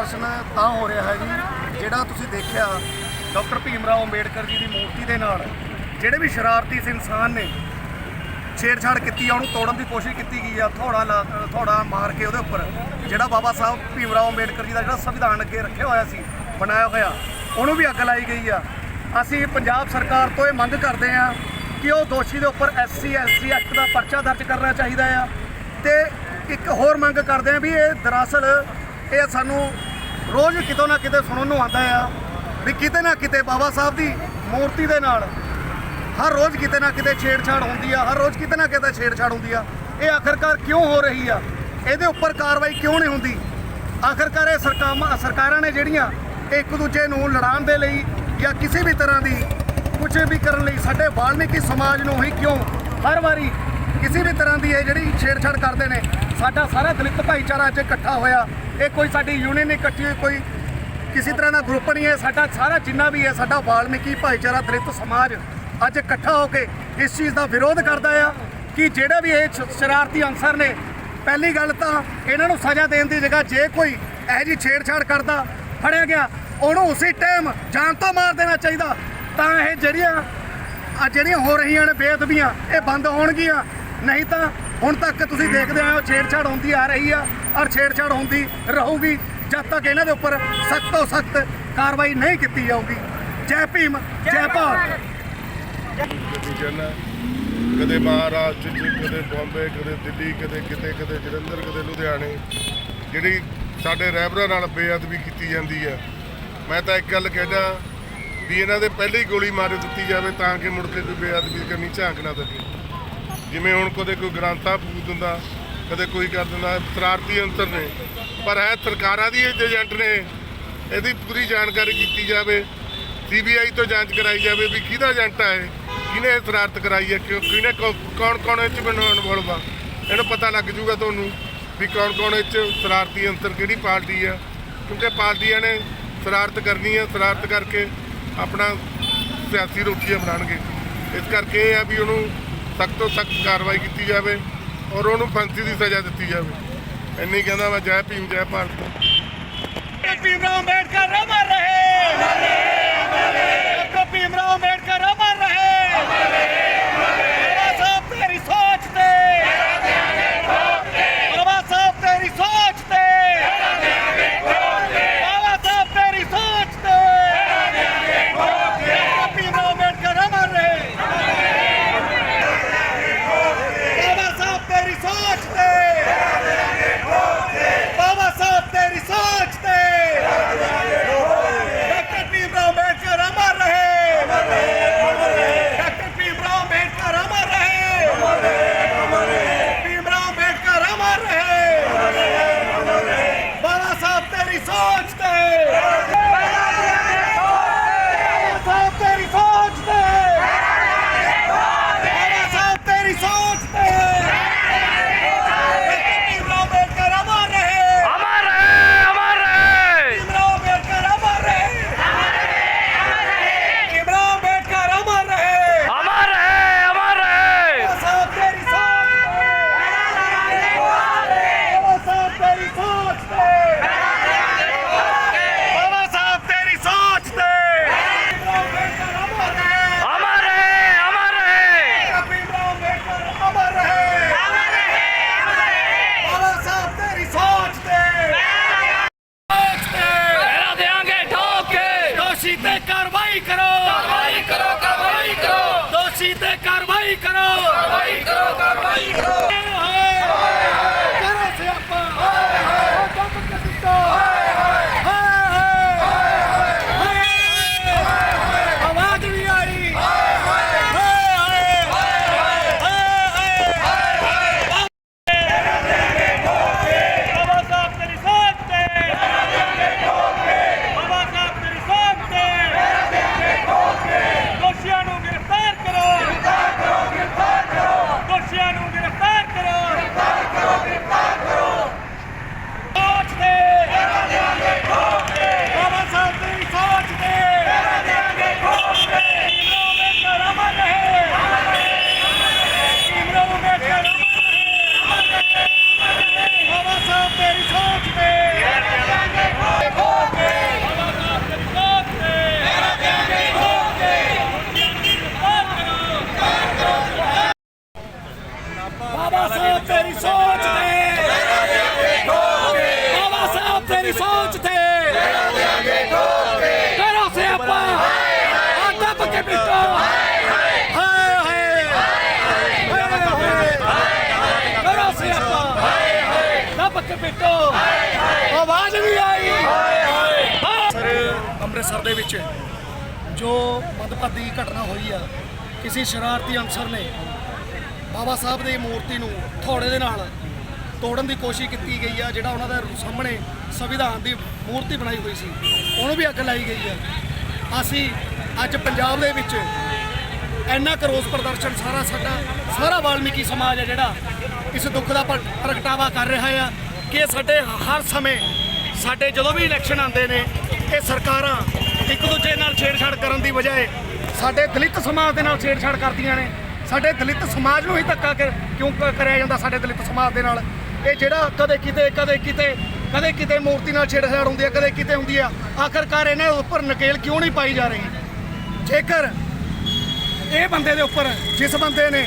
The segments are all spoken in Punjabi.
ਦਰਸ਼ਨ ਤਾਂ ਹੋ ਰਿਹਾ ਹੈ ਜੀ, ਜਿਹੜਾ ਤੁਸੀਂ ਦੇਖਿਆ ਡਾਕਟਰ ਭੀਮ ਰਾਓ ਅੰਬੇਡਕਰ ਜੀ ਦੀ ਮੂਰਤੀ ਦੇ ਨਾਲ, ਜਿਹੜੇ ਵੀ ਸ਼ਰਾਰਤੀ ਇਸ ਇਨਸਾਨ ਨੇ ਛੇੜਛਾੜ ਕੀਤੀ ਆ, ਉਹਨੂੰ ਤੋੜਨ ਦੀ ਕੋਸ਼ਿਸ਼ ਕੀਤੀ ਗਈ ਆ, ਥੋੜਾ ਲਾ, ਥੋੜਾ ਮਾਰ ਕੇ ਉਹਦੇ ਉੱਪਰ, ਜਿਹੜਾ ਬਾਬਾ ਸਾਹਿਬ ਭੀਮ ਰਾਓ ਅੰਬੇਡਕਰ ਜੀ ਦਾ ਜਿਹੜਾ ਸੰਵਿਧਾਨ ਅੱਗੇ ਰੱਖਿਆ ਹੋਇਆ ਸੀ, ਬਣਾਇਆ ਹੋਇਆ, ਉਹਨੂੰ ਵੀ ਅੱਗ ਲਾਈ ਗਈ ਆ। ਅਸੀਂ ਪੰਜਾਬ ਸਰਕਾਰ ਤੋਂ ਇਹ ਮੰਗ ਕਰਦੇ ਆ ਕਿ ਉਹ ਦੋਸ਼ੀ ਦੇ ਉੱਪਰ ਐਸਸੀ ਐਸਟੀ ਐਕਟ ਦਾ ਪਰਚਾ ਦਰਜ ਕਰਨਾ ਚਾਹੀਦਾ ਆ। ਤੇ ਇੱਕ ਹੋਰ ਮੰਗ ਕਰਦੇ ਆ ਵੀ ਇਹ ਦਰਅਸਲ ਇਹ ਸਾਨੂੰ ਰੋਜ਼ ਕਿਤੋਂ ਨਾ ਕਿਤੇ ਸੁਣਨ ਨੂੰ ਆਉਂਦਾ ਆ ਵੀ ਕਿਤੇ ਨਾ ਕਿਤੇ ਬਾਬਾ ਸਾਹਿਬ ਦੀ ਮੂਰਤੀ ਦੇ ਨਾਲ ਹਰ ਰੋਜ਼ ਕਿਤੇ ਨਾ ਕਿਤੇ ਛੇੜਛਾੜ ਹੁੰਦੀ ਆ, ਹਰ ਰੋਜ਼ ਕਿਤੇ ਨਾ ਕਿਤੇ ਛੇੜਛਾੜ ਹੁੰਦੀ ਆ। ਇਹ ਆਖਰਕਾਰ ਕਿਉਂ ਹੋ ਰਹੀ ਆ? ਇਹਦੇ ਉੱਪਰ ਕਾਰਵਾਈ ਕਿਉਂ ਨਹੀਂ ਹੁੰਦੀ? ਆਖਰਕਾਰ ਇਹ ਸਰਕਾਰਾਂ ਸਰਕਾਰਾਂ ਨੇ ਜਿਹੜੀਆਂ ਇੱਕ ਦੂਜੇ ਨੂੰ ਲੜਾਉਣ ਦੇ ਲਈ ਜਾਂ ਕਿਸੇ ਵੀ ਤਰ੍ਹਾਂ ਦੀ ਕੁਝ ਵੀ ਕਰਨ ਲਈ ਸਾਡੇ ਵਾਲਮੀਕੀ ਸਮਾਜ ਨੂੰ ਹੀ ਕਿਉਂ ਹਰ ਵਾਰੀ ਕਿਸੇ ਵੀ ਤਰ੍ਹਾਂ ਦੀ ਇਹ ਜਿਹੜੀ ਛੇੜਛਾੜ ਕਰਦੇ ਨੇ ਸਾਡਾ ਸਾਰਾ ਦਲਿਤ ਭਾਈਚਾਰਾ ਅੱਜ ਇਕੱਠਾ ਹੋਇਆ। ਇਹ ਕੋਈ ਸਾਡੀ ਯੂਨੀਅਨ ਨਹੀਂ ਇਕੱਠੀ ਹੋਈ, ਕੋਈ ਕਿਸੇ ਤਰ੍ਹਾਂ ਦਾ ਗਰੁੱਪ ਨਹੀਂ ਹੈ। ਸਾਡਾ ਸਾਰਾ ਜਿੰਨਾ ਵੀ ਹੈ, ਸਾਡਾ ਵਾਲਮੀਕੀ ਭਾਈਚਾਰਾ, ਦਲਿਤ ਸਮਾਜ ਅੱਜ ਇਕੱਠਾ ਹੋ ਕੇ ਇਸ ਚੀਜ਼ ਦਾ ਵਿਰੋਧ ਕਰਦਾ ਆ ਕਿ ਜਿਹੜੇ ਵੀ ਇਹ ਸ਼ਰਾਰਤੀ ਅਨਸਰ ਨੇ, ਪਹਿਲੀ ਗੱਲ ਤਾਂ ਇਹਨਾਂ ਨੂੰ ਸਜ਼ਾ ਦੇਣ ਦੀ ਜਗ੍ਹਾ ਜੇ ਕੋਈ ਇਹੋ ਜਿਹੀ ਛੇੜਛਾੜ ਕਰਦਾ, ਫੜਿਆ ਗਿਆ, ਉਹਨੂੰ ਉਸੇ ਟਾਈਮ ਜਾਨ ਤੋਂ ਮਾਰ ਦੇਣਾ ਚਾਹੀਦਾ। ਤਾਂ ਇਹ ਜਿਹੜੀਆਂ ਜਿਹੜੀਆਂ ਹੋ ਰਹੀਆਂ ਨੇ ਬੇਅਦਬੀਆਂ, ਇਹ ਬੰਦ ਹੋਣਗੀਆਂ। ਨਹੀਂ ਤਾਂ ਹੁਣ ਤੱਕ ਤੁਸੀਂ ਦੇਖਦੇ ਆਏ ਹੋ ਛੇੜਛਾੜ ਹੁੰਦੀ ਆ ਰਹੀ ਆ ਔਰ ਛੇੜਛਾੜ ਹੁੰਦੀ ਰਹੂਗੀ ਜਦ ਤੱਕ ਇਹਨਾਂ ਦੇ ਉੱਪਰ ਸਖਤ ਤੋਂ ਸਖਤ ਕਾਰਵਾਈ ਨਹੀਂ ਕੀਤੀ ਜਾਊਗੀ। ਜੈ ਭੀਮ ਜੈ ਭਾਰਤ। ਕਦੇ ਮਹਾਰਾਸ਼ਟਰ ਚ ਕਦੇ ਬੰਬੇ ਕਦੇ ਦਿੱਲੀ ਕਦੇ ਕਿਤੇ ਕਦੇ ਜਲੰਧਰ ਕਦੇ ਲੁਧਿਆਣੇ। ਜਿਹੜੀ ਸਾਡੇ ਰਹਿਬਰਾਂ ਨਾਲ ਬੇਅਦਬੀ ਕੀਤੀ ਜਾਂਦੀ ਹੈ। ਮੈਂ ਤਾਂ ਇੱਕ ਗੱਲ ਕਹਿਦਾ ਵੀ ਇਹਨਾਂ ਦੇ ਪਹਿਲੇ ਗੋਲੀ ਮਾਰ ਦਿੱਤੀ ਜਾਵੇ ਤਾਂ ਕਿ ਮੁੜ ਕੇ ਕੋਈ ਬੇਅਦਬੀ ਕਰਨੀ ਝਾਂਕ ਨਾ ਸਕੇ ਜਿਵੇਂ ਹੁਣ ਕਦੇ ਕੋਈ ਗ੍ਰਾਂਥਾ ਪੂਜ ਦਿੰਦਾ ਕਦੇ ਕੋਈ ਕਰ ਦਿੰਦਾ ਸ਼ਰਾਰਤੀ ਅੰਤਰ ਨੇ। ਪਰ ਇਹ ਸਰਕਾਰਾਂ ਦੀ ਏਜੰਟ ਨੇ ਇਹਦੀ ਪੂਰੀ ਜਾਣਕਾਰੀ ਕੀਤੀ ਜਾਵੇ ਸੀਬੀਆਈ ਤੋਂ ਜਾਂਚ ਕਰਾਈ ਜਾਵੇ ਵੀ ਕਿਹਦਾ ਏਜੰਟ ਹੈ ਇਹ, ਕਿਹਨੇ ਇਹ ਸ਼ਰਾਰਤ ਕਰਾਈ ਹੈ ਕਿਉਂ ਕਿਹਨੇ ਕੌਣ ਕੌਣ ਇਹ ਚ ਇਨਵੋਲਵ ਆ? ਇਹਨੂੰ ਪਤਾ ਲੱਗ ਜੂਗਾ ਤੁਹਾਨੂੰ ਵੀ ਕੌਣ ਕੌਣ ਇਹ ਚ ਸ਼ਰਾਰਤੀ ਅੰਤਰ ਕਿਹੜੀ ਪਾਰਟੀ ਆ। ਕਿਉਂਕਿ ਪਾਰਟੀਆਂ ਨੇ ਸ਼ਰਾਰਤ ਕਰਨੀ ਹੈ ਸ਼ਰਾਰਤ ਕਰਕੇ ਆਪਣਾ ਸਿਆਸੀ ਰੋਟੀਆਂ ਬਣਾਉਣਗੇ। ਇਸ ਕਰਕੇ ਇਹ ਆ ਵੀ ਉਹਨੂੰ ਸਖਤ ਤੋਂ ਸਖਤ ਕਾਰਵਾਈ ਕੀਤੀ ਜਾਵੇ ਔਰ ਉਹਨੂੰ ਫਾਂਸੀ ਦੀ ਸਜ਼ਾ ਦਿੱਤੀ ਜਾਵੇ। ਇੰਨੀ ਕਹਿੰਦਾ ਮੈਂ ਜੈ ਭੀਮ, ਜੈ ਭਾਰਤ। ਭੀਮ, ਰਾਮ, ਅੰਬੇਡਕਰ ਰਹਿਮਤ ਰਹੇ। ਕਾਰਵਾਈ ਕਰੋ। ਕਾਰਵਾਈ ਕਰੋ ਕਾਰਵਾਈ ਕਰੋ। ਦੋਸ਼ੀ ਤੇ ਕਾਰਵਾਈ ਕਰੋ। ਕਾਰਵਾਈ ਕਰੋ ਕਾਰਵਾਈ ਕਰੋ। ਸਰ ਅੰਮ੍ਰਿਤਸਰ ਦੇ ਵਿੱਚ ਜੋ ਮਦਪਤੀ ਘਟਨਾ ਹੋਈ ਆ ਕਿਸੇ ਸ਼ਰਾਰਤੀ ਅਨਸਰ ਨੇ ਬਾਬਾ ਸਾਹਿਬ ਦੀ ਮੂਰਤੀ ਨੂੰ ਥੋੜੇ ਦੇ ਨਾਲ ਤੋੜਨ ਦੀ ਕੋਸ਼ਿਸ਼ ਕੀਤੀ ਗਈ ਆ, ਜਿਹੜਾ ਉਹਨਾਂ ਦਾ ਸਾਹਮਣੇ ਸੰਵਿਧਾਨ ਦੀ ਮੂਰਤੀ ਬਣਾਈ ਹੋਈ ਸੀ। ਉਹਨੂੰ ਵੀ ਅੱਗ ਲਾਈ ਗਈ ਆ। ਅਸੀਂ ਅੱਜ ਪੰਜਾਬ ਦੇ ਵਿੱਚ ਇੰਨਾ ਕੁ ਰੋਸ ਪ੍ਰਦਰਸ਼ਨ ਸਾਰਾ ਸਾਡਾ, ਸਾਰਾ ਵਾਲਮੀਕੀ ਸਮਾਜ ਹੈ ਜਿਹੜਾ ਇਸ ਦੁੱਖ ਦਾ ਪ੍ਰ- ਪ੍ਰਗਟਾਵਾ ਕਰ ਰਿਹਾ ਆ ਕਿ ਸਾਡੇ ਹਰ ਸਮੇਂ ਸਾਡੇ ਜਦੋਂ ਵੀ ਇਲੈਕਸ਼ਨ ਆਉਂਦੇ ਨੇ, ਇਹ ਸਰਕਾਰਾਂ ਇੱਕ ਦੂਜੇ ਨਾਲ ਛੇੜਛਾੜ ਕਰਨ ਦੀ ਬਜਾਏ ਸਾਡੇ ਦਲਿਤ ਸਮਾਜ ਦੇ ਨਾਲ ਛੇੜਛਾੜ ਕਰਦੀਆਂ ਨੇ। ਸਾਡੇ ਦਲਿਤ ਸਮਾਜ ਨੂੰ ਹੀ ਧੱਕਾ ਕਰ- ਕਿਉਂ ਕਰਿਆ ਜਾਂਦਾ ਸਾਡੇ ਦਲਿਤ ਸਮਾਜ ਦੇ ਨਾਲ? ਇਹ ਜਿਹੜਾ ਕਦੇ ਕਿਤੇ ਕਦੇ ਕਿਤੇ ਕਦੇ ਕਿਤੇ ਮੂਰਤੀ ਨਾਲ ਛੇੜਛਾੜ ਹੁੰਦੀ ਹੈ ਕਦੇ ਕਿਤੇ ਹੁੰਦੀ ਆ, ਆਖਰਕਾਰ ਇਹਨਾਂ ਉੱਪਰ ਨਕੇਲ ਕਿਉਂ ਨਹੀਂ ਪਾਈ ਜਾ ਰਹੀ? ਜੇਕਰ ਇਹ ਬੰਦੇ ਦੇ ਉੱਪਰ, ਜਿਸ ਬੰਦੇ ਨੇ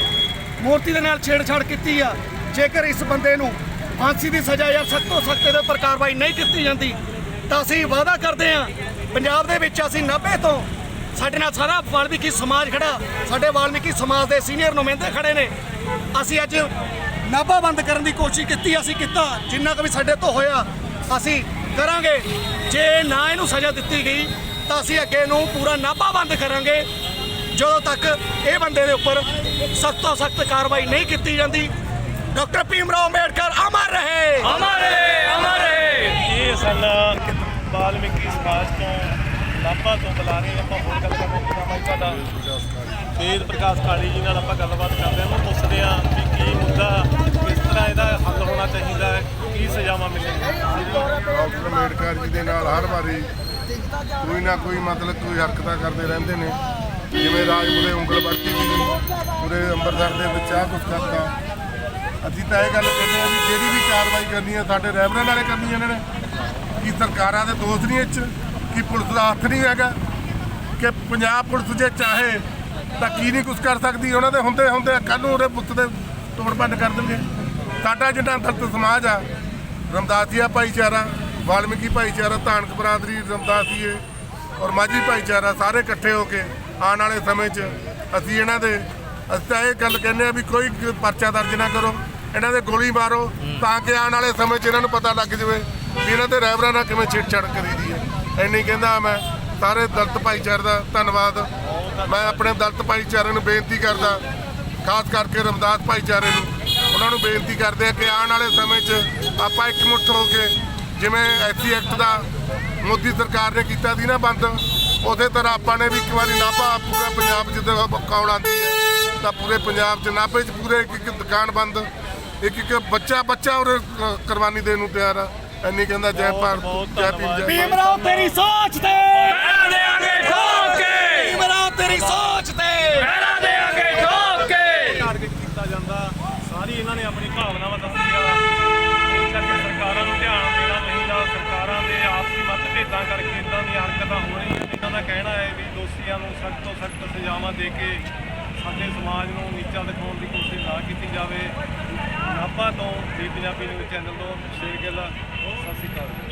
ਮੂਰਤੀ ਦੇ ਨਾਲ ਛੇੜਛਾੜ ਕੀਤੀ ਆ, ਜੇਕਰ ਇਸ ਬੰਦੇ ਨੂੰ ਫਾਂਸੀ ਦੀ ਸਜ਼ਾ ਜਾਂ ਸਖਤ ਤੋਂ ਸਖਤ ਇਹਦੇ ਉੱਪਰ ਕਾਰਵਾਈ ਨਹੀਂ ਕੀਤੀ ਜਾਂਦੀ, ਤਾਂ ਅਸੀਂ ਵਾਅਦਾ ਕਰਦੇ ਹਾਂ, ਪੰਜਾਬ ਦੇ ਵਿੱਚ ਅਸੀਂ 90 ਤੋਂ ਸਾਡੇ ਨਾਲ ਸਾਰਾ ਵਾਲਮੀਕੀ ਸਮਾਜ ਖੜਾ। ਸਾਡੇ ਵਾਲਮੀਕੀ ਸਮਾਜ ਦੇ ਸੀਨੀਅਰ ਨੁਮਾਇੰਦੇ ਖੜੇ ਨੇ। ਅਸੀਂ ਅੱਜ ਨਾਭਾ ਬੰਦ ਕਰਨ ਦੀ ਕੋਸ਼ਿਸ਼ ਕੀਤੀ ਅਸੀਂ ਕੀਤਾ। ਜਿੰਨਾ ਕੁ ਵੀ ਸਾਡੇ ਤੋਂ ਹੋਇਆ ਅਸੀਂ ਕਰਾਂਗੇ। ਜੇ ਨਾ ਇਹਨੂੰ ਸਜ਼ਾ ਦਿੱਤੀ ਗਈ ਤਾਂ ਅਸੀਂ ਅੱਗੇ ਨੂੰ ਪੂਰਾ ਨਾਭਾ ਬੰਦ ਕਰਾਂਗੇ। ਜਦੋਂ ਤੱਕ ਇਹ ਬੰਦੇ ਦੇ ਉੱਪਰ ਸਖਤ ਤੋਂ ਸਖਤ ਕਾਰਵਾਈ ਨਹੀਂ ਕੀਤੀ ਜਾਂਦੀ ਡਾਕਟਰ ਭੀਮ ਰਾਓ ਅੰਬੇਡਕਰ ਅਮਰ ਰਹੇ। ਹਮਾਰੇ ਹਮਾਰੇ ਇਹ ਸਾਡਾ ਵਾਲਮੀਕੀ ਸਮਾਜ ਤੋਂ ਨਾਭਾ ਤੋਂ ਬੁਲਾ ਰਹੇ ਆਪਾਂ ਹੋਰ ਗੱਲ ਕਰਦੇ ਹਾਂ ਨਾਮ ਹੈ ਤੁਹਾਡਾ। ਵੇਦ ਪ੍ਰਕਾਸ਼ ਕਾਲੀ ਜੀ ਨਾਲ ਆਪਾਂ ਗੱਲਬਾਤ ਕਰਦੇ ਹਾਂ, ਉਹਨੂੰ ਪੁੱਛਦੇ ਹਾਂ ਕਿ ਕੀ ਮੁੱਦਾ, ਕਿਸ ਤਰ੍ਹਾਂ ਇਹਦਾ ਹੱਲ ਹੋਣਾ ਚਾਹੀਦਾ ਹੈ, ਕੀ ਸਜ਼ਾਵਾਂ ਮਿਲਣਗੀਆਂ? ਡਾਕਟਰ ਅੰਬੇਡਕਰ ਜੀ ਦੇ ਨਾਲ ਹਰ ਵਾਰੀ ਕੋਈ ਨਾ ਕੋਈ ਮਤਲਬ ਕੋਈ ਹਰਕਤਾਂ ਕਰਦੇ ਰਹਿੰਦੇ ਨੇ। ਜਿਵੇਂ ਰਾਜਪੁਰੇ ਉਂਗਲ ਵਰਤੀ ਸੀ ਪੂਰੇ ਅੰਮ੍ਰਿਤਸਰ ਦੇ ਵਿੱਚ ਆ ਕੁਛ ਕਰਤਾ। ਅਸੀਂ ਤਾਂ ਇਹ ਗੱਲ ਕਹਿੰਦੇ ਆ ਵੀ ਜਿਹੜੀ ਵੀ ਕਾਰਵਾਈ ਕਰਨੀ ਹੈ, ਸਾਡੇ ਰਹਿਬਰਾਂ ਨਾਲੇ ਕਰਨੀ ਇਹਨਾਂ ਨੇ। ਕੀ ਸਰਕਾਰਾਂ ਦੇ ਦੋਸ਼ ਨਹੀਂ ਇਹ ਕਿ ਪੁਲਿਸ ਦਾ ਹੱਥ ਨਹੀਂ ਹੈਗਾ ਕਿ ਪੰਜਾਬ ਪੁਲਿਸ ਜੇ ਚਾਹੇ ਤਾਂ ਕੀ ਨਹੀਂ ਕੁਝ ਕਰ ਸਕਦੀ? ਉਹਨਾਂ ਦੇ ਹੁੰਦੇ ਹੁੰਦੇ ਕੱਲ ਨੂੰ ਉਹਦੇ ਪੁੱਤ ਦੇ ਤੋੜ ਭੰਨ ਕਰ ਦੇਣਗੇ। ਸਾਡਾ ਜਿਹੜਾ ਦਲਿਤ ਸਮਾਜ ਆ, ਰਮਦਾਸੀਆ ਭਾਈਚਾਰਾ, ਵਾਲਮੀਕੀ ਭਾਈਚਾਰਾ ਧਾਨਕ ਬਰਾਦਰੀ ਰਮਦਾਸੀਏ ਔਰ ਮਾਝੀ ਭਾਈਚਾਰਾ ਸਾਰੇ ਇਕੱਠੇ ਹੋ ਕੇ ਆਉਣ ਵਾਲੇ ਸਮੇਂ 'ਚ ਅਸੀਂ ਇਹਨਾਂ ਦੇ, ਅਸੀਂ ਤਾਂ ਇਹ ਗੱਲ ਕਹਿੰਦੇ ਆ ਵੀ ਕੋਈ ਪਰਚਾ ਦਰਜ ਨਾ ਕਰੋ, ਇਹਨਾਂ ਦੇ ਗੋਲੀ ਮਾਰੋ ਤਾਂ ਕਿ ਆਉਣ ਵਾਲੇ ਸਮੇਂ 'ਚ ਇਹਨਾਂ ਨੂੰ ਪਤਾ ਲੱਗ ਜਾਵੇ ਵੀ ਇਹਨਾਂ ਦੇ ਰਹਿਬਰਾਂ ਨਾਲ ਕਿਵੇਂ ਛੇੜਛਾੜ ਕਰੀਦੀ ਹੈ? ਇੰਨੀ ਕਹਿੰਦਾ ਮੈਂ ਸਾਰੇ ਦਲਤ ਭਾਈਚਾਰੇ ਦਾ ਧੰਨਵਾਦ। ਮੈਂ ਆਪਣੇ ਦਲਤ ਭਾਈਚਾਰੇ ਨੂੰ ਬੇਨਤੀ ਕਰਦਾ, ਖਾਸ ਕਰਕੇ ਰਮਦਾਸ ਭਾਈਚਾਰੇ ਨੂੰ। ਉਹਨਾਂ ਨੂੰ ਬੇਨਤੀ ਕਰਦੇ ਆ ਕਿ ਆਉਣ ਵਾਲੇ ਸਮੇਂ 'ਚ ਆਪਾਂ ਇਕਮੁੱਠ ਹੋ ਕੇ ਜਿਵੇਂ ਐਸੀ ਐਕਟ ਦਾ ਮੋਦੀ ਸਰਕਾਰ ਨੇ ਕੀਤਾ ਸੀ ਨਾ ਬੰਦ ਉਸੇ ਤਰ੍ਹਾਂ ਆਪਾਂ ਨੇ ਵੀ ਇੱਕ ਵਾਰੀ ਨਾਭਾ ਪੂਰਾ ਪੰਜਾਬ ਜਿੱਦਾਂ ਕੌਣ ਆਉਂਦੀ ਹੈ? ਤਾਂ ਪੂਰੇ ਪੰਜਾਬ 'ਚ ਨਾਭੇ 'ਚ ਪੂਰੇ ਇੱਕ ਇੱਕ ਦੁਕਾਨ ਬੰਦ, ਇੱਕ ਇੱਕ ਬੱਚਾ ਬੱਚਾ ਉਹ ਕੁਰਬਾਨੀ ਦੇਣ ਨੂੰ ਤਿਆਰ ਆ। ਇੰਨੀ ਕਹਿੰਦਾ ਜੈ ਭਾਰਤ ਜੈ ਭੀਮ ਜੈ ਭੀਮ। ਰਾਓ ਤੇਰੀ ਸੋਚ ਤੇ। ਪਹਿਰਾ ਦੇਾਂਗੇ ਠੋਕ ਕੇ। ਭੀਮ ਰਾਓ ਤੇਰੀ ਸੋਚ ਤੇ। ਪਹਿਰਾ ਦੇਾਂਗੇ ਠੋਕ ਕੇ। ਟਾਰਗੇਟ ਕੀਤਾ ਜਾਂਦਾ। ਸਾਰੀ ਇਹਨਾਂ ਨੇ ਆਪਣੀ ਭਾਵਨਾਵਾਂ ਦੱਸੀਆਂ। ਕਰਕੇ ਸਰਕਾਰਾਂ ਨੂੰ ਧਿਆਨ ਦੇਣਾ ਚਾਹੀਦਾ। ਸਰਕਾਰਾਂ ਦੇ ਆਪਸੀ ਮਤਭੇਦਾਂ ਕਰਕੇ ਇਦਾਂ ਦੀਆਂ ਹਰਕਤਾਂ ਹੋ ਰਹੀਆਂ ਇਹਨਾਂ ਦਾ ਕਹਿਣਾ ਹੈ ਵੀ ਦੋਸ਼ੀਆਂ ਨੂੰ ਸਖਤ ਤੋਂ ਸਖਤ ਸਜ਼ਾਵਾਂ ਦੇ ਕੇ ਸਾਡੇ ਸਮਾਜ ਨੂੰ ਨੀਚਾ ਦਿਖਾਉਣ ਦੀ ਕੋਸ਼ਿਸ਼ ਨਾ ਕੀਤੀ ਜਾਵੇ। ਨਾਭਾ ਤੋਂ ਜੀ ਪੰਜਾਬੀ ਨਿਊਜ਼ ਚੈਨਲ ਤੋਂ ਸ਼ੇਰ ਗਿੱਲ ਸਤਿ ਸ਼੍ਰੀ ਅਕਾਲ।